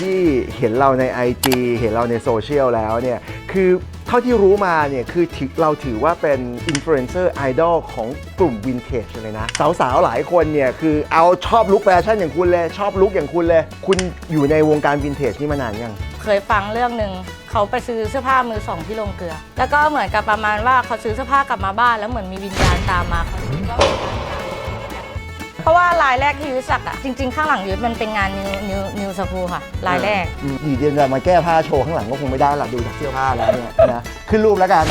ที่เห็นเราใน IG เห็นเราในโซเชียลแล้วเนี่ยคือเท่าที่รู้มาเนี่ยคือเราถือว่าเป็นอินฟลูเอนเซอร์ไอดอลของกลุ่มวินเทจเลยนะ สาวๆ หลายคนเนี่ยคือเอาชอบลุคแฟชั่นอย่างคุณเลย ชอบลุคอย่างคุณเลย คุณอยู่ในวงการวินเทจนี่มานานยัง เคยฟังเรื่องหนึ่งเขาไปซื้อเสื้อผ้ามือสองที่โรงเกลือ แล้วก็เหมือนกับประมาณว่าเขาซื้อเสื้อผ้ากลับมาบ้านแล้วเหมือนมีวิญญาณตามมาเขาคิดว่า เพราะว่าลายแรกที่ยุ้ยสักอะจริง ๆ ข้างหลังยุ้ยมันเป็นงานนิวนิวนิวสกูค่ะ ลายแรก ดีเดียนจะมาแก้ผ้าโชว์ข้างหลังก็คงไม่ได้หรอกดูจากเสื้อผ้าแล้วเนี่ยนะขึ้นรูปแล้วกัน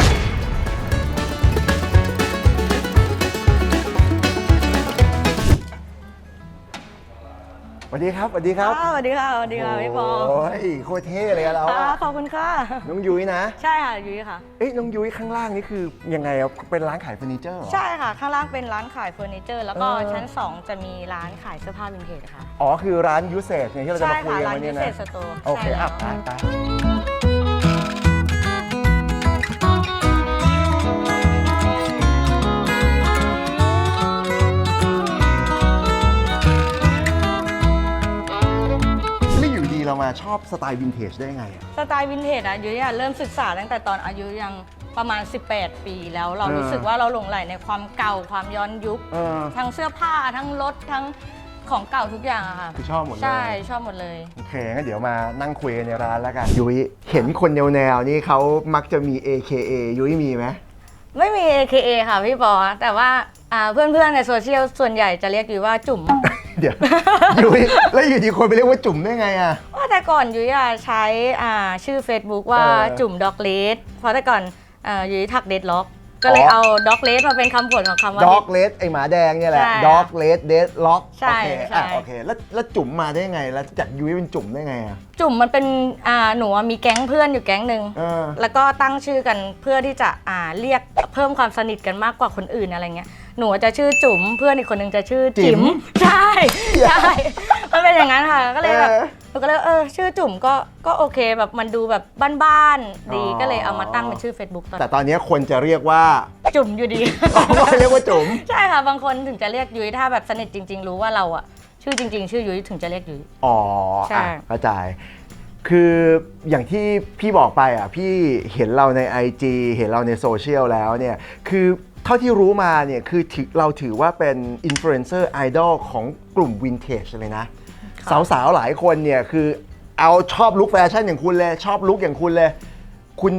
สวัสดีครับสวัสดีครับสวัสดีค่ะสวัสดีค่ะพี่ปอโอ้ยโคตรเท่เลยอะเราค่ะอะขอบคุณค่ะ น้องยุ้ยนะใช่ค่ะยุ้ยค่ะ เอ้ยน้องยุ้ยข้างล่างนี่คือยังไงอะเป็นร้านขายเฟอร์นิเจอร์เหรอ ใช่ค่ะ ข้างล่างเป็นร้านขายเฟอร์นิเจอร์ แล้วก็เออ ชั้น 2 จะมีร้านขายเสื้อผ้าวินเทจค่ะ อ๋อคือร้านยูเซสเนี่ยที่เราจะใช่มาคุยค่ะกันร้านวันพินี้เศนะษสโตร์โอเคใช่อะแล้วไปไป เรามาชอบสไตล์วินเทจได้ไงอะ สไตล์วินเทจอะยุ้ยอะเริ่มศึกษาตั้งแต่ตอนอายุยังประมาณ 18 ปีแล้ว เราเออ รู้สึกว่าเราหลงใหลในความเก่าความย้อนยุค เออทั้งเสื้อผ้าทั้งรถทั้งของเก่าทุกอย่างอะค่ะคือชอบหมดเลยใช่ชอบหมดเลย โอเคงั้นเดี๋ยวมานั่งคุยกันในร้านแล้วกัน ยุ้ยเห็นคนแนวๆนี่เขามักจะมี AKA ยุ้ยมีไหมไม่มี AKA ค่ะพี่ปอแต่ว่าอ่าเพื่อนๆในโซเชียลส่วนใหญ่จะเรียกยุ้ยว่าจุ๋ม เดี๋ยว ยุ้ยแล้วอยู่ดีคนไปเรียกว่าจุ่มได้ไงอะว่า แต่ก่อนยุ้ยอะใช้อ่าชื่อ Facebook ว่าเออ จุ่มด็อกเลสเพราะแต่ก่อนอ่ายุ้ยถักเดดล็อก ก็เลยอ๋อเอาด็อกเลสมาเป็นคำผลของคำว่า ด็อกเลสไอหมาแดงเนี่ยแหละใช่ด็อกเลสเดดล็อกใช่โอเคใช่ อะโอเคแล้วแล้วจุ่มมาได้ไง แล้วจากยุ้ยเป็นจุ่มได้ไงอะจุ่มมันเป็นอ่าหนูอะมีแก๊งเพื่อนอยู่แก๊งหนึ่ง เออ แล้วก็ตั้งชื่อกันเพื่อที่จะอ่าเรียกเพิ่มความสนิทกันมากกว่าคนอื่นอะไรเงี้ย หนูจะชื่อจุ๋มเพื่อนอีกคนนึงจะชื่อจิ๋จิ๋มมใช่ใช่ มันเป็นอย่างนั้นค่ะ ก็เลยแบบเออ หนูก็เลยเออชื่อจุ๋มก็ก็โอเคแบบมันดูแบบบ้านๆดีอ๋อ ก็เลยเอามาตั้งเป็นชื่อ Facebook ตอนแต่ตอนนี้คนจะเรียกว่า จุ๋มอยู่ดีว่าเรียกว่าจุ๋ม ใช่ค่ะบางคนถึงจะเรียกยุ้ยถ้าแบบสนิทจริง ๆ รู้ว่าเราอะชื่อจริง ๆ ชื่อยุ้ยถึงจะเรียกยุ้ย อ๋อใช่ อะเข้าใจ คืออย่างที่พี่บอกไปอะ พี่เห็นเราใน IG เห็นเราในโซเชียลแล้วเนี่ย คือเท่าที่รู้มาเนี่ย คือถือเราถือว่าเป็นอินฟลูเอนเซอร์ไอดอลของกลุ่มวินเทจเลยนะ สาวๆหลายคนเนี่ยคือเอาชอบลุคแฟชั่นอย่างคุณเลยชอบลุคอย่างคุณเลย คุณ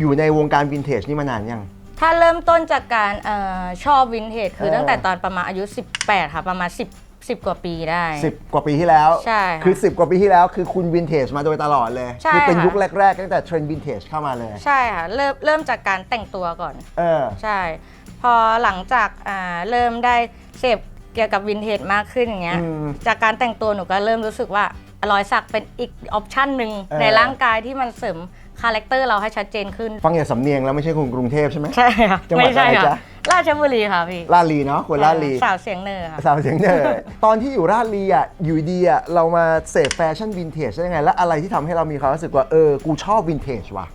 อยู่ในวงการวินเทจนี่มานานยัง ถ้าเริ่มต้นจากการเออชอบวินเทจคือเออ ตั้งแต่ตอนประมาณอายุ 18 ค่ะ ประมาณ 10 10 กว่าปีได้ 10 กว่าปีที่แล้ว ใช่ค่ะคือ 10 กว่าปีที่แล้วคือคุณวินเทจมาโดยตลอดเลย ใช่คือเป็นค่ะ ยุคแรกๆ ตั้งแต่เทรนด์วินเทจเข้ามาเลย ใช่ค่ะ เริ่มเริ่มจากการแต่งตัวก่อน เออ ใช่ พอหลังจากอ่าเริ่มได้เสพ เกี่ยวกับวินเทจมากขึ้นอย่างเงี้ย อืม จากการแต่งตัวหนูก็เริ่มรู้สึกว่ารอยสักเป็นอีกออปชั่นหนึ่งเออ ในร่างกายที่มันเสริมคาแรคเตอร์เราให้ชัดเจนขึ้น ฟังอย่างสำเนียงแล้วไม่ใช่คนกรุงเทพใช่ไหม ใช่ค่ะจังหวัดไม่ใช่อะไรค่ะจ๊ะราชบุรีค่ะพี่ลาดลีเนาะคนลาดลี สาวเสียงเนอร์ค่ะ สาวเสียงเนอร์ตอนที่อยู่ลาดลีอะอยู่ดีอะเรามาเสพแฟชั่นวินเทจได้ยังไง แล้วอะไรที่ทำให้เรามีความรู้สึกว่า เออ กูชอบวินเทจว่ะ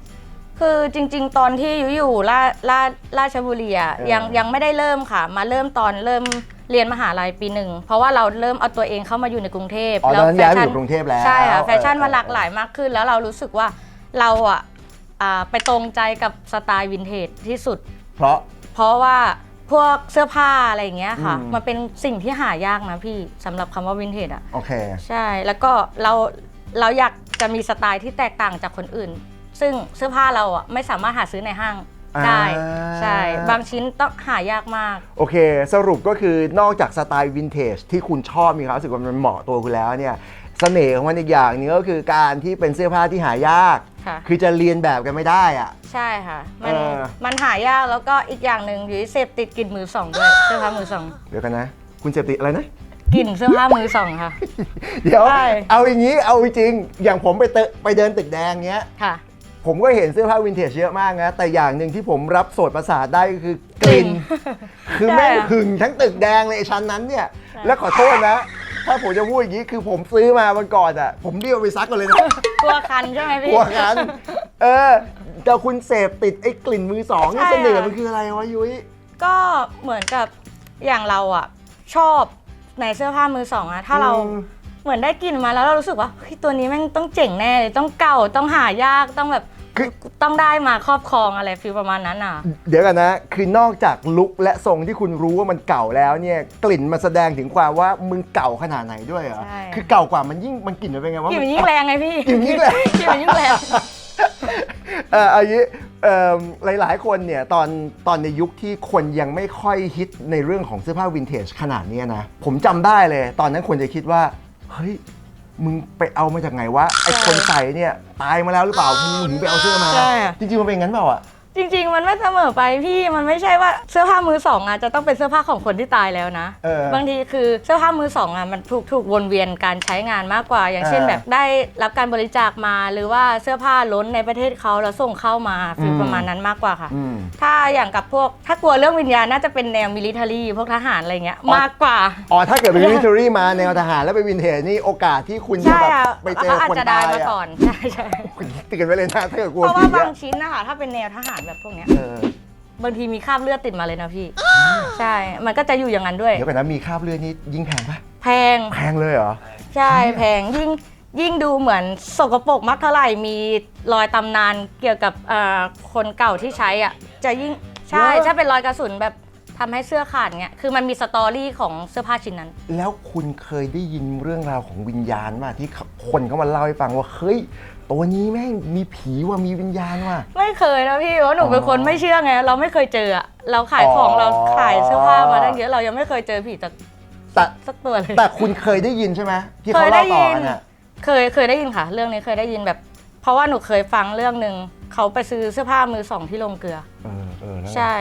คือจริง ๆ ตอนที่อยู่อยู่ราราราชบุรีอะเออยังยังไม่ได้เริ่มค่ะ มาเริ่มตอนเริ่ม เรียนมหาลัยปีหนึ่ง เพราะว่าเราเริ่มเอาตัวเองเข้ามาอยู่ในกรุงเทพอ๋อตอนนั้นย้ายมาอยู่กรุงเทพแล้วใช่ค่ะเออแฟชั่นมันเออหลากหลายมากขึ้น แล้วเรารู้สึกว่าเราอะอ่าไปตรงใจกับสไตล์วินเทจที่สุด เพราะเพราะว่าพวกเสื้อผ้าอะไรอย่างเงี้ยค่ะอืมมันเป็นสิ่งที่หายากนะพี่สำหรับคำว่าวินเทจอะโอเคใช่แล้วก็เราเราอยากจะมีสไตล์ที่แตกต่างจากคนอื่น ซึ่งเสื้อผ้าเราอะไม่สามารถหาซื้อในห้าง ได้ อ่า ใช่ บางชิ้นต้องหายากมาก โอเค สรุปก็คือนอกจากสไตล์วินเทจที่คุณชอบมีความรู้สึกว่ามันเหมาะตัวคุณแล้วเนี่ยเสน่ห์ของมันอีกอย่างหนึงก็คือการที่เป็นเสื้อผ้าที่หายาก ค่ะ คือจะเรียนแบบกันไม่ได้อะใช่ค่ะ มันเออ มันหายากแล้วก็อีกอย่างหนึ่งอยู่ที่เสพติดกลิ่นมือสองด้วยเสื้อผ้ามือสองเดี๋ยวกันนะ คุณเสพติดอะไรนะ กลิ่นเสื้อผ้ามือสองค่ะ เดี๋ยว ใช่ เอาอย่างนี้เอาจริงๆอย่างผมไปเตไปเดินตึกแดงเงี้ย ค่ะ ผมก็เห็นเสื้อผ้าวินเทจเยอะมากนะ แต่อย่างหนึ่งที่ผมรับโสดประสาทได้ก็คือกลิ่น คือแม่งใช่อะหึงทั้งตึกแดงเลยไอ้ชั้นนั้นเนี่ยใช่แล้วขอโทษนะ ถ้าผมจะพูดอย่างนี้คือผมซื้อมาวันก่อนอะ ผมเรียกไปซักก่อนเลยนะ กลัวคันใช่ไหมกพี่ลัวกันเออแต่คุณเสพติดไอ้กลิ่นมือสองนี่ใช่เสน่ห์อะมันคืออะไรวะยุ้ย ก็เหมือนกับอย่างเราอะ ชอบในเสื้อผ้ามือสองอะถ้าเราอืม เหมือนได้กลิ่นมาแล้วเรารู้สึกว่าเฮ้ยตัวนี้แม่งต้องเจ๋งแน่เลยต้องเก่าต้องหายากต้องแบบ คือต้องได้มาครอบครองอะไรฟีลประมาณนั้นอะ เดี๋ยวกันนะ คือนอกจากลุคและทรงที่คุณรู้ว่ามันเก่าแล้วเนี่ยกลิ่นมันแสดงถึงความว่ามึงเก่าขนาดไหนด้วยเหรอใช่ คือเก่ากว่ามันยิ่งมันกลิ่นมันเป็นไงว่ากลิ่นมัมันนยิ่งแรงไงพี่กลิ่นยิ่งแรง กลิ่นมันยิ่งแรง เอ่ออายุเอิ่มหลายๆ คนเนี่ยตอนตอนในยุคที่คนยังไม่ค่อยฮิตในเรื่องของเสื้อผ้าวินเทจขนาดเนี้ยนะ ผมจำได้เลย ตอนนั้นคนจะคิดว่า เฮ้ย มึงไปเอามาจากไหนวะไอใช่คนใส่เนี่ยตายมาแล้วหรือเปล่ามึงถึงไปเอาเสื้อมา ใช่ จริงๆมันเป็นงั้นเปล่าอะ จริง ๆ มันไม่เสมอไปพี่มันไม่ใช่ว่าเสื้อผ้ามือสองอะจะต้องเป็นเสื้อผ้าของคนที่ตายแล้วนะ เออบางทีคือเสื้อผ้ามือสองอะมันถูกถูกวนเวียนการใช้งานมากกว่า อย่างเช่นเออแบบได้รับการบริจาคมาหรือว่าเสื้อผ้าล้นในประเทศเขาแล้วส่งเข้ามาฟีลอืม ประมาณนั้นมากกว่าค่ะ อืม ถ้าอย่างกับพวกถ้ากลัวเรื่องวิญญาณน่าจะเป็นแนวมิลิเทอรี่พวกทหารอะไรเงี้ยอ๋อ มากกว่า อ๋อถ้าเกิดเป็นมิลิเ a อรี่มาแนวทหารแล้วเป็นวินเทจนี่โอกาสที่คุณจะใช่แบบค่ะไปเจอเขาอาจคนจะได้ตายมาอะก่อนใช่ใช่ คุณเตือนไว้เลยนะถ้าเกิดกลัวเพราะว่าผีบาอะ งชิ้นนะคะถ้าเป็นแนวทหารแบบพวกเนี้ยเออบางทีมีคราบเลือดติดมาเลยนะพี่ ใช่ มันก็จะอยู่อย่างนั้นด้วย เดี๋ยวก่อนนะมีคราบเลือดนี่ยิ่งแพงปะแพง แพงเลยเหรอ ใช่แพงยิ่งยิ่งดูเหมือนสกปรกมากเท่าไหร่มีรอยตำนานเกี่ยวกับเอ่อคนเก่าที่ใช้อะจะยิ่งใช่เหรอ ถ้าเป็นรอยกระสุนแบบทำให้เสื้อขาดเงี้ยคือมันมีสตอรี่ของเสื้อผ้าชิ้นนั้น แล้วคุณเคยได้ยินเรื่องราวของวิญญาณมาที่คนเขามาเล่าให้ฟังว่าเฮ้ย ตัวนี้แม่งมีผีว่ะมีวิญญาณว่ะ ไม่เคยนะพี่เพราะหนูเป็นคนอ๋อไม่เชื่อไง เราไม่เคยเจออะเราขายของอ๋อ เราขายเสื้อผ้ามาตั้งเยอะเรายังไม่เคยเจอผีสักแต่สักตัวเลย แต่คุณเคยได้ยินใช่ไหมที่เคเขายได้เล่าต่อยินกันอะ เคยเคยได้ยินค่ะ เรื่องนี้เคยได้ยินแบบ เพราะว่าหนูเคยฟังเรื่องหนึ่งเขาไปซื้อเสื้อผ้ามือสองที่โรงเกลือ เออเออแล้วใช่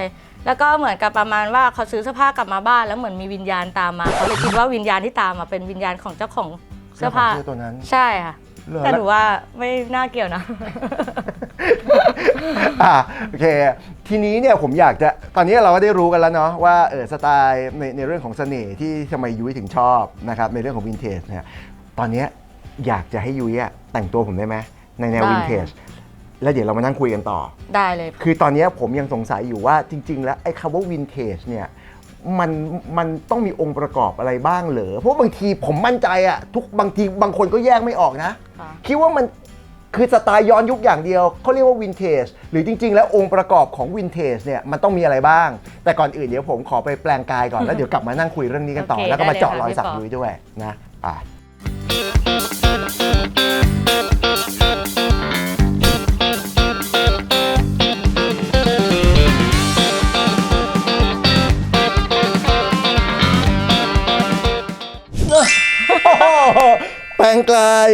แล้วก็เหมือนกับประมาณว่าเขาซื้อเสื้อผ้ากลับมาบ้านแล้วเหมือนมีวิญญาณตามมาเขาเลยคิดว่าวิญญาณที่ตามมาเป็นวิญญาณของเจ้าของเสื้อผ้า เสื้อตัวนั้น ใช่ค่ะ เหรอแต่หนูว่าไม่น่าเกี่ยวนะ อะโอเค ทีนี้เนี่ยผมอยากจะตอนนี้เราก็ได้รู้กันแล้วเนาะว่าเออสไตล์ในในเรื่องของเสน่ห์ที่ทำไมยุ้ยถึงชอบนะครับในเรื่องของวินเทจเนี่ยตอนเนี้ยอยากจะให้ยุ้ยอะแต่งตัวผมได้ไหมในแนวได้ วินเทจแล้วเดี๋ยวเรามานั่งคุยกันต่อ ได้เลย คือตอนเนี้ยผมยังสงสัยอยู่ว่าจริง ๆ แล้วไอ้คำว่าวินเทจเนี่ย มันมันต้องมีองค์ประกอบอะไรบ้างเหรอเพราะบางทีผมมั่นใจอะทุกบางทีบางคนก็แยกไม่ออกนะ ค่ะ คิดว่ามันคือสไตล์ย้อนยุคอย่างเดียวเขาเรียกว่าวินเทจหรือจริง ๆ แล้วองค์ประกอบของวินเทจเนี่ยมันต้องมีอะไรบ้าง แต่ก่อนอื่นเดี๋ยวผมขอไปแปลงกายก่อนแล้วเดี๋ยวกลับมานั่งคุยเรื่องนี้กันต่อ โอเคแล้วก็มาเจาะได้เลยรอยสักค่ะพี่ปอ ยุ้ยด้วยนะอะ แปลงกาย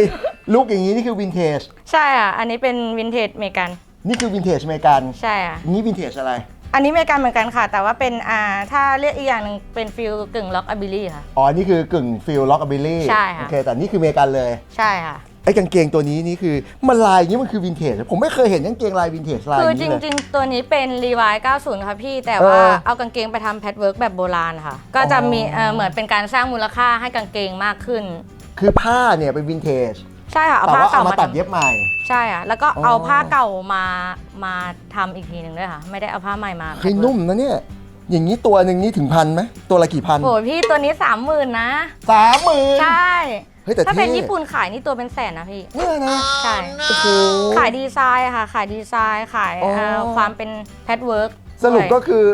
ลุกอย่างนี้นี่คือวินเทจ ใช่อะ อันนี้เป็นวินเทจอเมริกัน นี่คือวินเทจอเมริกันใช่อะ นี่วินเทจอะไร อันนี้อเมริกันเหมือนกันค่ะ แต่ว่าเป็นอ่าถ้าเรียกอีกอย่างหนึ่งเป็นฟิลกึ่งล็อกอะบิลี่ค่ะ อ๋อ นี่คือกึ่งฟิลล็อกอ b บิลลี่ใช่ค่ะ โอเค แต่นี่คืออเมริกันเลย ใช่ค่ะ ไอ้กางเกงตัวนี้นี่คือมันลายอย่างนี้มันคือวินเทจผมไม่เคยเห็นกางเกงลายวินเทจลายอคือย่างจนี้เลย ริง ๆ ตัวนี้เป็นรีวาย90 ค่ะพี่ แต่ว่าเออเอากางเกงไปทำแพทเวิร์กแบบโบราณค่ะ ก็จะมีเอ่อเหมือนเป็นการสร้างมูลค่าให้กางเกงมากขึ้น คือผ้าเนี่ยเป็นวินเทจใช่ค่ะเอาแต่ผ้าว่าเอาเก่ามามาตัดทำเย็บใหม่ ใช่ค่ะแล้วก็อ๋อเอาผ้าเก่ามามาทำอีกทีหนึ่งด้วยค่ะ ไม่ได้เอาผ้าใหม่มาเฮ้ยนุ่มนะเนี่ย อย่างนี้ตัวหนึ่งนี่ถึงพันไหมตัวละกี่พันโอ้ยพี่ตัวนี้สามหมื่นนะสามหมื่นใช่เฮ้ยแต่ถ้าเป็นเท่ญี่ปุ่นขายนี่ตัวเป็นแสนนะพี่เนี่ยนะใช่ โอ้โห ขายดีไซน์ค่ะ ขายดีไซน์ ขายอ๋อ เอ่อความเป็นแพทเวิร์ก สรุปก็คือ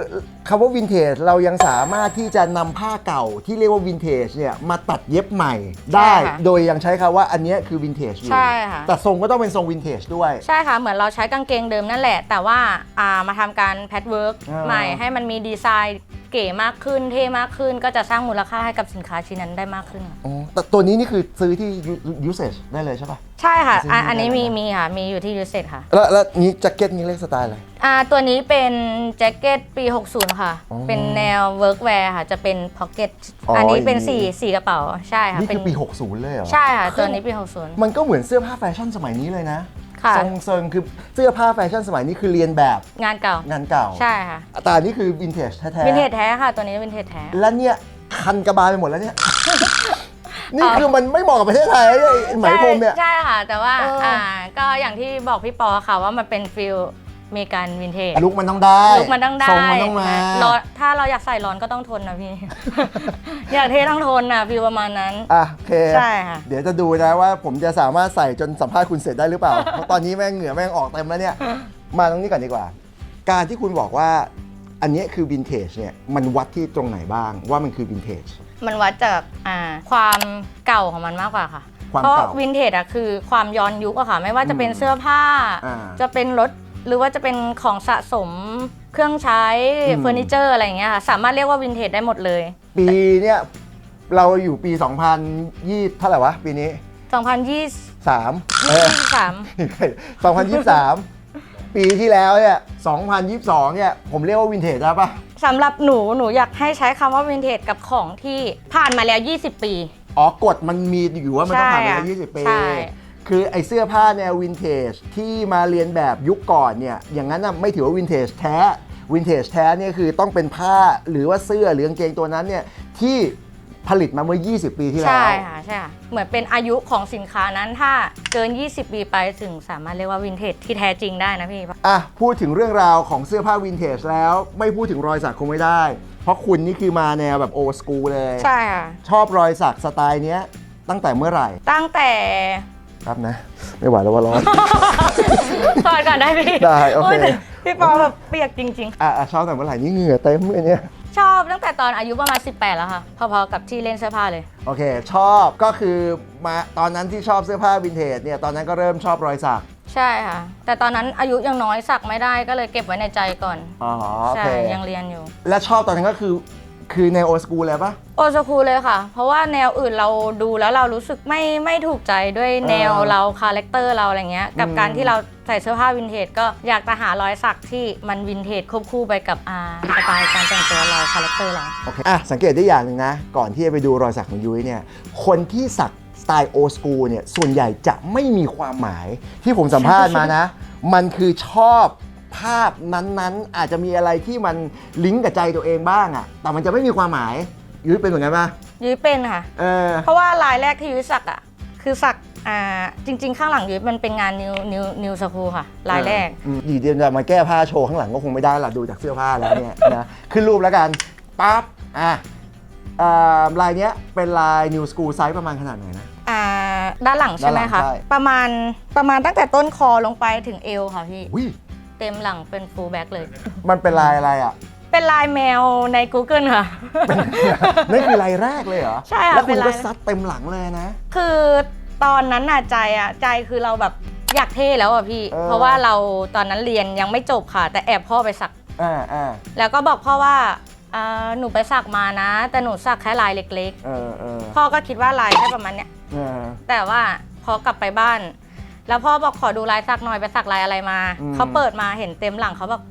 คำว่าวินเทจเรายังสามารถที่จะนำผ้าเก่าที่เรียกว่าวินเทจเนี่ยมาตัดเย็บใหม่ได้โดยยังใช้คำว่าอันเนี้ยคือวินเทจอยู่ใช่ค่ะ แต่ทรงก็ต้องเป็นทรงวินเทจด้วย ใช่ค่ะ เหมือนเราใช้กางเกงเดิมนั่นแหละ แต่ว่าอ่ามาทำการแพทเวิร์กอ่า ใหม่ให้มันมีดีไซน์ เก๋มากขึ้นเท่มากขึ้น ก็จะสร้างมูลค่าให้กับสินค้าชิ้นนั้นได้มากขึ้นค่ะอ๋อแต่ตัวนี้นี่คือซื้อที่ usage ได้เลยใช่ปะใช่ค่ะอะซื้อที่อันนี้มีได้ไหมมีค่ะ มีอยู่ที่ยูเซตค่ะแล้วแล้วนี้แจ็คเก็ตนี้เรียกสไตล์อะไร อ่าตัวนี้เป็นแจ็คเก็ตปี 60 ค่ะ อ๋อเป็นแนวเวิร์กแวร์ค่ะ จะเป็นพ็อกเก็ตอ๋ออัอันนี้เป็นอย่างนี้ สีสีกระเป๋าใช่ค่ะนี่เป็คืนอปี 60 เลยเหรอใช่ค่ะ ตัวนี้ปีมันก็เหมือนเสื้อผ้าแฟชั่นสมัยนี้เลยนะ ค่ะ ทรงเซิงคือเสื้อผ้าแฟชั่นสมัยนี้คือเรียนแบบ60งานเก่า งานเก่าใช่ค่ะ แต่อันนี้คือวินเทจแท้ๆ วินเทจแท้ค่ะ ตัวนี้วินเทจแท้ แล้วเนี่ยคันกระบาลไปหมดแล้วเนี่ย นี่คือมันไม่เหมาะกับประเทศไทยไอ้ไหมพรมเนี่ย ใช่ใช่ค่ะ แต่ว่าเอออ่อ่าก็อย่างที่บอกพี่ปอค่ะว่ามันเป็นฟิล เมกันวินเทจลุกมันต้องได้ลุกมันต้องได้ทรงมันต้องมาร้อนถ้าเราอยากใส่ร้อนก็ต้องทนนะพี่ อยากเท่ต้องทนนะพี่ประมาณนั้น อะโอเคใช่ค่ะ เดี๋ยวจะดูนะว่าผมจะสามารถใส่จนสัมภาษณ์คุณเสร็จได้หรือเปล่า เพราะตอนนี้แม่งเหงื่อแม่งออกเต็มแล้วเนี่ย มาตรงนี้ก่อนดีกว่า การที่คุณบอกว่าอันเนี้ยคือวินเทจเนี่ยมันวัดที่ตรงไหนบ้างว่ามันคือวินเทจมันวัดจากอ่าความเก่าของมันมากกว่าค่ะความเพราะเก่าวินเทจอะคือความย้อนยุคอะค่ะ ไม่ว่าจะเป็นอืมเสื้อผ้าอ่าจะเป็นรถ หรือว่าจะเป็นของสะสมเครื่องใช้อืมเฟอร์นิเจอร์อะไรอย่างเงี้ยค่ะสามารถเรียกว่าวินเทจได้หมดเลย ปีเนี่ยเราอยู่ปี 2020เท่าไหร่วะ ปีนี้ 2023 3เออ 2023 ปีที่แล้วเนี่ย2022เนี่ยผมเรียกว่าวินเทจได้ปะสำหรับหนูหนูอยากให้ใช้คำว่าวินเทจกับของที่ผ่านมาแล้ว 20 ปี อ๋อกฎมันมีอยู่ว่ามันต้องผ่านไปใช่แล้วอะ20ปี ใช่ คือไอเสื้อผ้าแนววินเทจที่มาเรียนแบบยุคก่อนเนี่ยอย่างนั้นน่ะไม่ถือว่าวินเทจแท้วินเทจแท้เนี่ยคือต้องเป็นผ้าหรือว่าเสื้อหรือกางเกงตัวนั้นเนี่ยที่ผลิตมาเมื่อ 20 ปีที่แล้ว ใช่ค่ะใช่ค่ะ เหมือนเป็นอายุของสินค้านั้นถ้าเกิน 20 ปีไปถึงสามารถเรียกว่าวินเทจที่แท้จริงได้นะพี่ อะ พูดถึงเรื่องราวของเสื้อผ้าวินเทจแล้ว ไม่พูดถึงรอยสักคงไม่ได้ เพราะคุณนี่คือมาแนวแบบโอสกูเลย ใช่ค่ะ ชอบรอยสักสไตล์เนี้ยตั้งแต่เมื่อไหร่ ตั้งแต่ ครับนะ ไม่ไหวแล้วว่าร้อน ถอดก่อนได้พี่ได้โอเคยพี่ปอแบบเปียกจริง อะอะชอบแต่เมื่อไหร่นี่เหงื่อเต็มเลยเนี่ย ๆ ชอบตั้งแต่ตอนอายุประมาณ 18 แล้วค่ะ พอๆกับที่เล่นเสื้อผ้าเลย โอเค ชอบก็คือมาตอนนั้นที่ชอบเสื้อผ้าวินเทจเนี่ยตอนนั้นก็เริ่มชอบรอยสักใช่ค่ะ แต่ตอนนั้นอายุยังน้อยสักไม่ได้ก็เลยเก็บไว้ในใจก่อน อ๋อโอใช่เคยังเรียนอยู่ และชอบตอนนั้นก็คือ คือในโอสกูเลยปะ โอซคูเลยค่ะ เพราะว่าแนวอื่นเราดูแล้วเรารู้สึกไม่ไม่ถูกใจด้วยแนวเออเราคาแรคเตอร์เราอะไรเงี้ย กับอืม การที่เราใส่เสื้อผ้าวินเทจก็อยากจะหารอยสักที่มันวินเทจควบคู่ไปกับอาสไตล์การแต่งตัวเราคาแรคเตอร์เรา โอเคอะสังเกตได้อย่างหนึ่งนะ ก่อนที่จะไปดูรอยสักของยุ้ยเนี่ย คนที่สักสไตล์โอสกูเนี่ย ส่วนใหญ่จะไม่มีความหมายที่ผมสัมภาษณ์มานะ มันคือชอบ ภาพนั้นๆ อาจจะมีอะไรที่มันลิงก์กับใจตัวเองบ้างอะแต่มันจะไม่มีความหมายยุ้ยเป็นเหมือนกันปะยุ้ยเป็นค่ะ เออ เพราะว่าลายแรกที่ยุ้ยสักอะ คือสักอ่าจริง ๆ ข้างหลังยุ้ยมันเป็นงานนิวนิวนิวสคูค่ะ ลายแรกอืมอยู่เดียวจะมาแก้ผ้าโชว์ข้างหลังก็คงไม่ได้ละดูจากเสื้อผ้าแล้วเนี่ยนะขึ้นรูปแล้วกันปั๊บอะอ่าลายเนี้ยเป็นลาย New School ไซส์ประมาณขนาดไหนนะอ่าด้านหลังใช่ไหมด้านหลัคะงใช่ประมาณประมาณตั้งแต่ต้นคอลงไปถึงเอวค่ะพี่อุ้ย เต็มหลังเป็นฟูลแบ็คเลย มันเป็นลายอะไรอะ เป็นลายแมวใน Google ค่ะนั่นคือลายแรกเลยเหรอใช่ค่ะแล้วคุณเป็นก็ลายซัดเต็มหลังเลยนะ คือตอนนั้นน่ะใจอะใจคือเราแบบอยากเท่แล้วอะพี่ เออ เพราะว่าเราตอนนั้นเรียนยังไม่จบค่ะ แต่แอบพ่อไปสัก อ่าอ่าแล้วก็บอกพ่อว่าอ่าหนูไปสักมานะ แต่หนูสักแค่ลายเล็กเออเออๆ พ่อก็คิดว่าลายแค่ประมาณเนี้ย เออแต่ว่าพอกลับไปบ้าน แล้วพ่อบอกขอดูลายสักหน่อยไปสักลายอะไรมาเขาเปิดมาเห็นเต็มหลังเขาบอก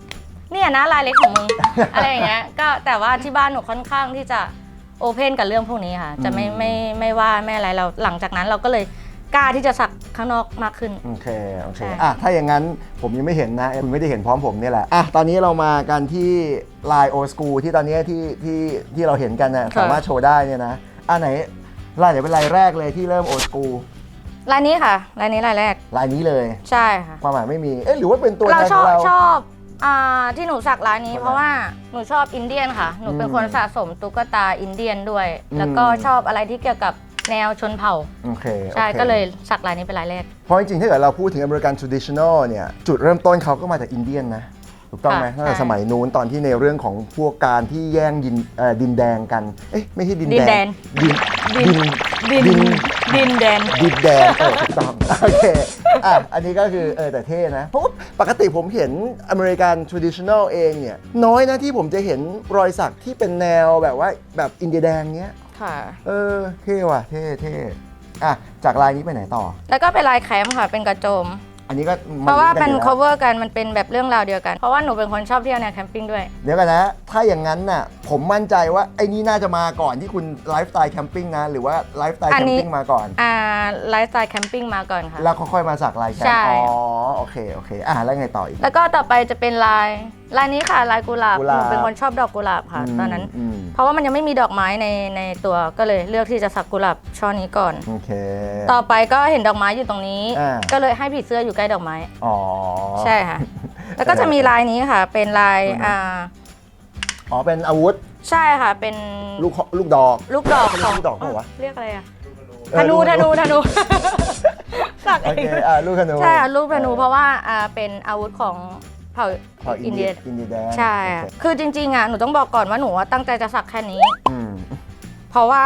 เนี่ยนะลายเล็กของมึง อะไรอย่างเงี้ย ก็แต่ว่าที่บ้านหนูค่อนข้างที่จะโอเพนกับเรื่องพวกนี้ค่ะ จะไม่ไม่ไม่ว่าไม่อะไรเราหลังจากนั้นเราก็เลยกล้าที่จะสักข้างนอกมากขึ้น โอเค โอเค ใช่ อะ ถ้าอย่างนั้นผมยังไม่เห็นนะคุณไม่ได้เห็นพร้อมผมเนี่ยแหละ อะ ตอนนี้เรามากันที่ลายโอสกูที่ตอนนี้ที่ที่ที่เราเห็นกันนะสามารถโชว์ได้เนี่ยนะ อะไหนลายไหนเป็นลายแรกเลยที่เริ่มโอสกู ลายนี้ค่ะลายนี้ลายแรก ลายนี้เลย ใช่ค่ะ ความหมายไม่มี เอ๊ะหรือว่าเป็นตัวเราแทนชขออบงเรา ชอบอ่าที่หนูสักร้านนี้ทำไมเพราะว่าหนูชอบอินเดียนค่ะ หนูเป็นอืมคนสะสมตุ๊กตาอินเดียนด้วย อืม แล้วก็ชอบอะไรที่เกี่ยวกับแนวชนเผ่า โอเคใช่โอคก็เลยสักลายนี้เป็นลายแรก เพราะจริงๆถ้าเกิดเราพูดถึงอเมริกัน traditional เนี่ย จุดเริ่มต้นเขาก็มาจากอินเดียนนะ ถูกต้องไหมค่ะตั้งแต่ใช่ สมัยนู้นตอนที่ในเรื่องของพวกการที่แย่งดินเอ่อดินแดงกัน เอ๊ะไม่ใช่ดินดินแดแดงนดินดิน ดินดิน ดินแดน ดินแดงเออถูกต้องโอเคอะอันนี้ก็คือเออแต่เท่นะเพราะว่าปกติผมเห็นอเมริกัน traditional เองเนี่ย น้อยนะที่ผมจะเห็นรอยสักที่เป็นแนวแบบว่าแบบอินเดียแดงเนี้ย ค่ะ เออ เท่ว่ะ เท่เท่อะ จากลายนี้ไปไหนต่อ แล้วก็เป็นลายแคมป์ค่ะ เป็นกระโจม อันนี้ก็มัเพราะว่าเป็นลิงก์กัอยู่แล้ว cover กันมันเป็นแบบเรื่องราวเดียวกัน เพราะว่าหนูเป็นคนชอบเที่ยวแนวแคมปิ้งด้วย เดี๋ยวกันนะ ถ้าอย่างนั้นน่ะ ผมมั่นใจว่าไอ้นี่น่าจะมาก่อนที่คุณไลฟ์สไตล์แคมปิ้งนะ หรือว่าไลฟ์สไตล์อัแคนมนี้ ปิ้งมาก่อน อ่าไลฟ์สไตล์แคมปิ้งมาก่อนค่ะ แล้วค่อยๆมาสักลายแคมใช่ป์อ๋อ โอเค โอเค อะ แล้วไงต่ออีก แล้วก็ต่อไปจะเป็นลาย ลายนี้ค่ะลายกุหลาบกุหหลาบ นูเป็นคนชอบดอกกุหลาบค่ะมตอนนั้นอืมเพราะว่ามันยังไม่มีดอกไม้ในในตัวก็เลยเลือกที่จะสักกุหลาบช่อนี้ก่อน โอเค ต่อไปก็เห็นดอกไม้อยู่ตรงนี้ อ่า ก็เลยให้ผีเสื้ออยู่ใกล้ดอกไม้ อ๋อ ใช่ค่ะ แล้วก็จะมีลายนี้ค่ะ เป็นลายอ่าอ๋อเป็นอาวุธใช่ค่ะ เป็นลูกลูกดอก ลูกดอกของลูกดอกเปล่าวะ เรียกอะไรอะเออธนูลูกธนูธนูสักโอเอเคงอ่าลูกธนูใช่ค่ะลูกธนูเพราะว่าอ่าเป็นอาวุธของ เผ่าเผ่าอิอินนเดีเดียยอินเดียแดงใช่ค่ะโอเคคือจริงๆอะหนูต้องบอกก่อนว่าหนูอะตั้งใจจะสักแค่นี้ อืมเพราะว่า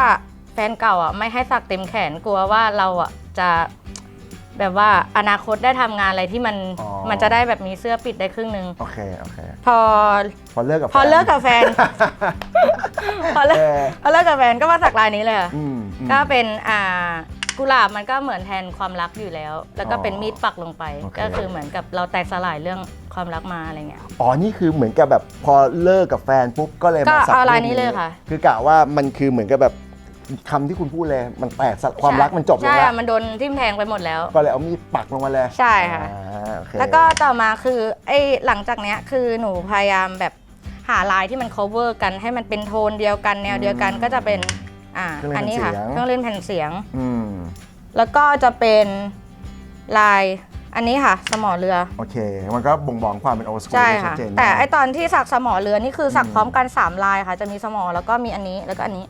แฟนเก่าอะไม่ให้สักเต็มแขนกลัวว่าเราอะจะแบบว่าอนาคตได้ทำงานอะไรที่มันอ๋อมันจะได้แบบมีเสื้อปิดได้ครึ่งหนึง โอเคโอเค พอพอเลิกกับพอเลิกกับแฟน พอเลิกเออพอเลิกกับแฟนก็มาสักลายนี้เลยค่ะ อืมอืม ก็เป็นอ่ากุหลาบมันก็เหมือนแทนความรักอยู่แล้ว แล้วก็อ๋อเป็นมีดปักลงไป โอเค ก็คือเหมือนกับเราแตกสลายเรื่อง ความรักมาอะไรเงี้ย อ๋อ นี่คือเหมือนกับแบบพอเลิกกับแฟนปุ๊บก็เลยก็มาสักเอาลายรูปนี้เลยค่ะ คือกะว่ามันคือเหมือนกับแบบคำที่คุณพูดเลย มันแตกสลความรักมันจบลงใช่แล้วอะมันโดนทิ่มแทงไปหมดแล้ว ก็เลยเอามีดปักลงมาเลยใช่ค่ะ อ่าโอเคแล้วก็ต่อมาคือไอ้หลังจากเนี้ยคือหนูพยายามแบบหาลายที่มัน cover กันให้มันเป็นโทนเดียวกันแนวเดียวกันก็จะเป็นอ่าอันนี้ค่ะเครื่องเล่นแผ่นเสียง อืมแล้วก็จะเป็นลาย อันนี้ค่ะ สมอเรือ โอเค มันก็บ่งบอกความเป็นโอสกูใช่ชัดค่ะ เจนแต่มากไอตอนที่สักสมอเรือนี่คือสักอืมพร้อมกัน 3 ลายค่ะ จะมีสมอแล้วก็มีอันนี้แล้วก็อันนี้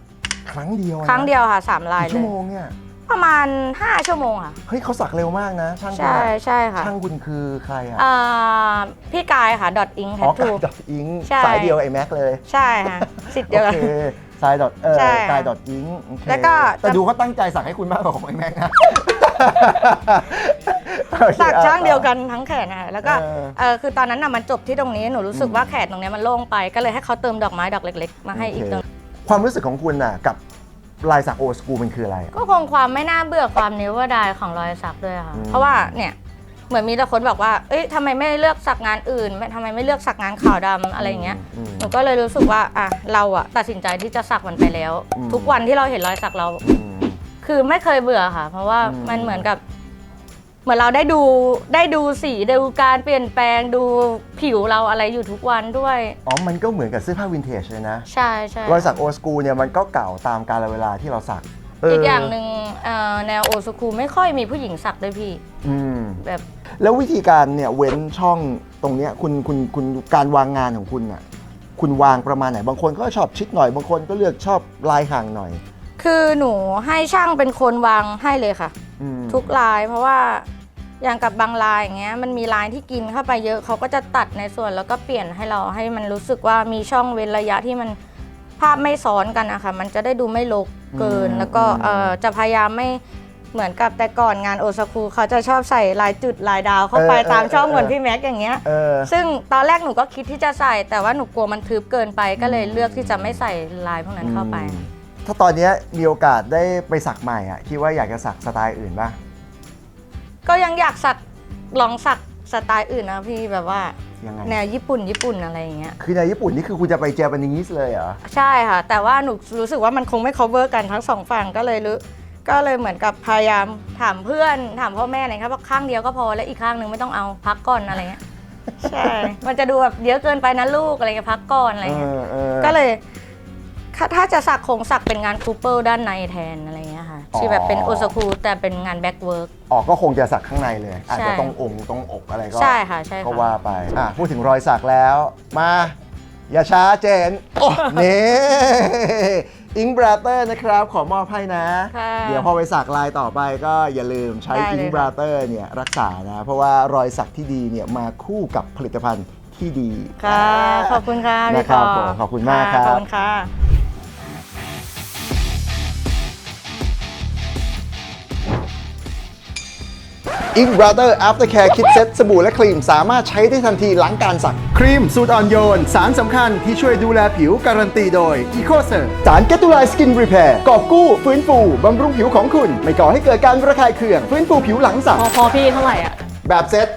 ครั้งเดียวนะครั้งเดียวค่ะ 3 ลายกี่เลชั่วย โมงเนี่ย ประมาณ 5 ชั่วโมงค่ะ เฮ้ยเขาสักเร็วมากนะ ช่างคุณใช่อะใช่ค่ะช่างคุณคือใครอะอ่าพี่กายค่ะ dot ink อ๋อกาย tattoo ดอทอิงใช่ สายเดียวไอ้แม็กเลยใช่ค่ะสิทธิ์เดียวโอกันเคสายดอทเออใช่กายดอทอิงโอเคแล้วก็แต่จะดูเขาตั้งใจสักให้คุณมากกว่าของไอ้แม็กนะ สักช่างเดียวกันทั้งแขนค่ะแล้วก็เออเออคือตอนนั้นน่ะมันจบที่ตรงนี้หนูรู้สึกว่าแขนตรงเนี้ยมันโล่งไปก็เลยให้เขาเติมดอกไม้ดอกเล็ก ๆ มาให้อีกตรงความรู้สึกของคุณน่ะกับลายสักโอสกูมันคืออะไร ก็คงความไม่น่าเบื่อความเนเวอร์ดายของรอยสักด้วยค่ะอืมเพราะว่าเนี่ยเหมือนมีแต่คนบอกว่า เอ้ยทำไมไม่เลือกสักงานอื่นไม่ทำไมไม่เลือกสักงานขาวดำอะไรอย่างเงี้ยอืมหนูก็เลยรู้สึกว่า อะ เราอะตัดสินใจที่จะสักมันไปแล้วอืมทุกวันที่เราเห็นรอยสักเราอืม คือไม่เคยเบื่อค่ะ เพราะว่าอืม มันเหมือนกับ เหมือนเราได้ดูได้ดูสีดูการเปลี่ยนแปลงดูผิวเราอะไรอยู่ทุกวันด้วย อ๋อ มันก็เหมือนกับเสื้อผ้าวินเทจเลยนะ ใช่ใช่รอยสักโอสกูเนี่ยมันก็เก่าตามกาลเวลาที่เราสักเอีกอย่างหนึ่งเอ่อแนวโอสคูไม่ค่อยมีผู้หญิงสักด้วยพี่ อืม แบบแล้ววิธีการเนี่ยเว้นช่องตรงเนี้ยคุณคุณคุณการวางงานของคุณน่ะคุณวางประมาณไหน บางคนก็ชอบชิดหน่อย บางคนก็เลือกชอบลายห่างหน่อย คือหนูให้ช่างเป็นคนวางให้เลยค่ะ อืมทุกลายเพราะว่าอย่างกับบางลายอย่างเงี้ยมันมีลายที่กินเข้าไปเยอะเขาก็จะตัดในส่วนแล้วก็เปลี่ยนให้เราให้มันรู้สึกว่ามีช่องเว้นระยะที่มันภาพไม่ซ้อนกันนะคะมันจะได้ดูไม่รกเกิน แล้วก็เอ่อจะพยายามไม่เหมือนกับแต่ก่อนงานโอซากุเขาจะชอบใส่ลายจุดลายดาวเข้าไปตามช่องเหมือนพี่แม็กอย่างเงี้ย เออ ซึ่งตอนแรกหนูก็คิดที่จะใส่ แต่ว่าหนูกลัวมันทึบเกินไปก็เลยเลือกที่จะไม่ใส่ลายพวกนั้นเข้าไป อืม ถ้าตอนเนี้ยมีโอกาสได้ไปสักใหม่อะคิดว่าอยากจะสักสไตล์อื่นป่ะก็ยังอยากสักลองสักสไตล์อื่นนะพี่แบบว่า ยังไง แนวญี่ปุ่นญี่ปุ่นอะไรอย่างเงี้ย คือในญี่ปุ่นนี่คือคุณจะไปเจแปนิสเลยเหรอ ใช่ค่ะ แต่ว่าหนูรู้สึกว่ามันคงไม่ cover กันทั้งสองฝั่งก็เลยรู้ก็เลยเหมือนกับพยายามถามเพื่อนถามพ่อแม่อะไรครับว่าข้างเดียวก็พอแล้วอีกข้างหนึงไม่ต้องเอาพักก่อนอะไรเงี้ยใช่ มันจะดูแบบเยอะเกินไปนะลูกอะไรเงี้ยพักก่อนอะไรเอเงี้ยอเออก็เลย ถ้าถ้าจะสักคงสักเป็นงานคูเปิลด้านในแทนอะไรเงี้ยค่ะอ๋อที่แบบเป็นโอซากุแต่เป็นงานแบ็กเวิร์กออกก็คงจะสักข้างในเลย อาจจะใช่ตรงองค์ตรงอกอะไรก็ใช่ค่ะใช่ก็ค่ะว่าไปอะพูดถึงรอยสักแล้วมา อย่าช้าเจนโอ้นี่อิงบราเตอร์นะครับ ขอมอบให้นะค่ะเดี๋ยวพอไปสักลายต่อไปก็อย่าลืมใช้ได้เลยอิงบราเตอร์เนี่ยรักษานะ เพราะว่ารอยสักที่ดีเนี่ยมาคู่กับผลิตภัณฑ์ที่ดี ค่ะ ขอบคุณค่ะพี่นะครับปผมขอบคุณมากครับขอบคุณค่ะ อิงบราเตอร์ Aftercare Kit Set สบู่และครีม สามารถใช้ได้ทันทีหลังการสัก ครีมสูตรอ่อนโยน สารสำคัญที่ช่วยดูแลผิวการันตีโดย e c o s e r สาร g e t u l i Skin Repair กอบกู้ ฟื้นฟูบำรุงผิวของคุณ ไม่ก่อให้เกิดการระคายเคือง ฟื้นฟูผิวหลังสัก พอพอพี่เท่าไหร่อะ แบบเซ็ต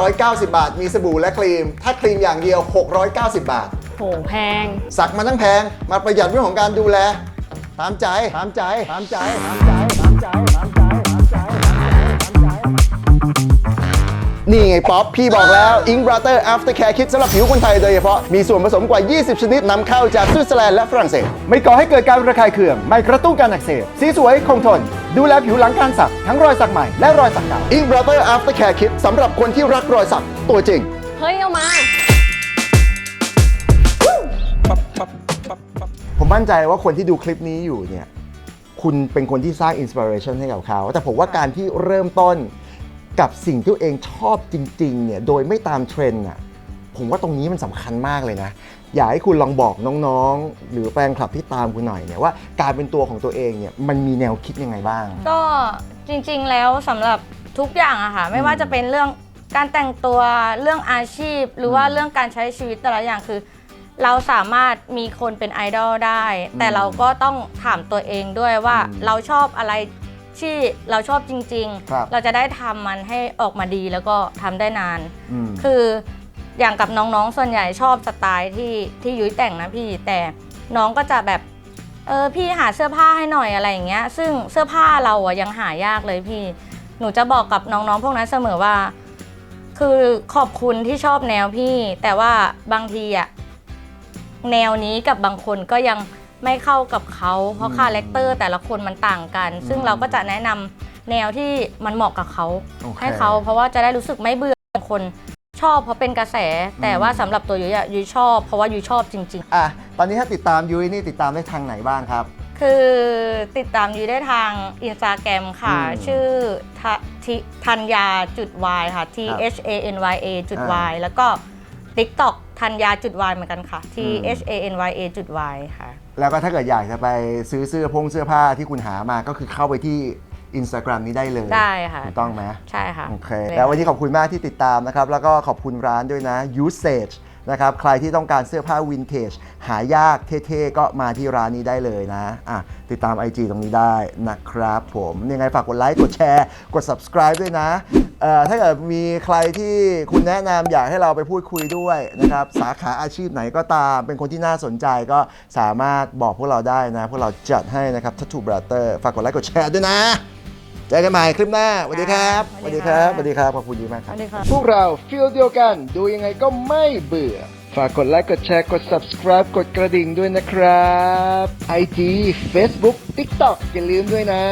990 บาท มีสบู่และครีม ถ้าครีมอย่างเดียว 690 บาท โหแพง สักมาตั้งแพง มาประหยัดเรื่องของการดูแล ตามใจ ตามใจ ตามใจ ตามใจ ตามใจ ตามใจ นี่ไงป๊อป พี่บอกแล้ว Ink Brother Aftercare Kit สำหรับผิวคนไทยโดยเฉพาะ มีส่วนผสมกว่า 20 ชนิดนำเข้าจากสวิตเซอร์แลนด์และฝรั่งเศส ไม่ก่อให้เกิดการระคายเคือง ไม่กระตุ้นการอักเสบ สีสวยคงทน ดูแลผิวหลังการสัก ทั้งรอยสักใหม่และรอยสักเก่า Ink Brother Aftercare Kit สำหรับคนที่รักรอยสักตัวจริงเเฮ้ย เอามา ผมมั่นใจว่าคนที่ดูคลิปนี้อยู่เนี่ย คุณเป็นคนที่สร้างอินสปิเรชันให้กับเขา แต่ผมว่าการที่เริ่มต้น กับสิ่งที่ตัวเองชอบจริงๆเนี่ยโดยไม่ตามเทรนด์อะผมว่าตรงนี้มันสำคัญมากเลยนะ อยากให้คุณลองบอกน้องๆ หรือแฟนคลับที่ตามคุณหน่อยเนี่ยว่าการเป็นตัวของตัวเองเนี่ยมันมีแนวคิดยังไงบ้าง ก็จริงๆแล้วสำหรับทุกอย่างอะค่ะไม่ว่าจะเป็นเรื่องการแต่งตัวเรื่องอาชีพ หรือว่าเรื่องการใช้ชีวิตแต่ละอย่างคือ เราสามารถมีคนเป็นไอดอลได้ แต่เราก็ต้องถามตัวเองด้วยว่าอืมเราชอบอะไร ที่เราชอบจริง ครับๆ เราจะได้ทำมันให้ออกมาดีแล้วก็ทำได้นานอืมคืออย่างกับน้องๆ ส่วนใหญ่ชอบสไตล์ที่ที่ยุ้ยแต่งนะพี่แต่น้องก็จะแบบเออพี่หาเสื้อผ้าให้หน่อยอะไรอย่างเงี้ย ซึ่งเสื้อผ้าเราอะยังหายากเลยพี่ หนูจะบอกกับน้องๆ พวกนั้นเสมอว่า คือขอบคุณที่ชอบแนวพี่ แต่ว่าบางทีอะแนวนี้กับบางคนก็ยัง ไม่เข้ากับเขาเพราะอืมคาแรคเตอร์แต่ละคนมันต่างกัน ซึ่งอืมเราก็จะแนะนำแนวที่มันเหมาะกับเขาโอเคให้เขาเพราะว่าจะได้รู้สึกไม่เบื่อบางคนชอบเพราะเป็นกระแส แต่ว่าสำหรับตัวยุ้ยอะยุ้ยชอบ เพราะว่ายุ้ยชอบจริงๆอะตอนนี้ถ้าติดตามยุ้ยนี่ติดตามได้ทางไหนบ้างครับ คือติดตามอยู่ได้ทางอินสตาแกรมค่ะอืมชื่อทะทิธัญญาจุด Y ค่ะ T ครับ H A N Y A จุดอ่า Y แล้วก็ TikTok ธัญญาจุด Y เหมือนกันค่ะ T อืม H A N Y A จุด Y ค่ะ แล้วก็ถ้าเกิดอยากจะไปซื้อเสื้อพงเสื้อผ้าที่คุณหามาก็คือเข้าไปที่ Instagram นี้ได้เลยได้ค่ะ ถูกต้องไหมใช่ค่ะ โอเค แล้ววันนี้ขอบคุณมากที่ติดตามนะครับ แล้วก็ขอบคุณร้านด้วยนะ Usage นะครับ ใครที่ต้องการเสื้อผ้าวินเทจหายากเท่ๆ ก็มาที่ร้านนี้ได้เลยนะอะติดตาม IG ตรงนี้ได้นะครับผม ยังไงฝากกดไลค์ กดแชร์ กด subscribe ด้วยนะ เอ่อถ้าเกิดมีใครที่คุณแนะนำอยากให้เราไปพูดคุยด้วยนะครับสาขาอาชีพไหนก็ตาม เป็นคนที่น่าสนใจก็สามารถบอกพวกเราได้นะ พวกเราจัดให้นะครับ Tattoo Brother ฝากกดไลค์กดแชร์ด้วยนะเจอกันใหม่คลิปหน้าสวัสดีครับสสวัวัสสดีดีคครัรับ บสวัสดีครับขอบคุณดีมากคสรับ วัสดีค่ะ พวกเราฟิลเดียวกัน ดูยังไงก็ไม่เบื่อ ฝากกดไลค์กดแชร์กด subscribe กดกระดิ่งด้วยนะครับ IG Facebook TikTok อย่าลืมด้วยนะ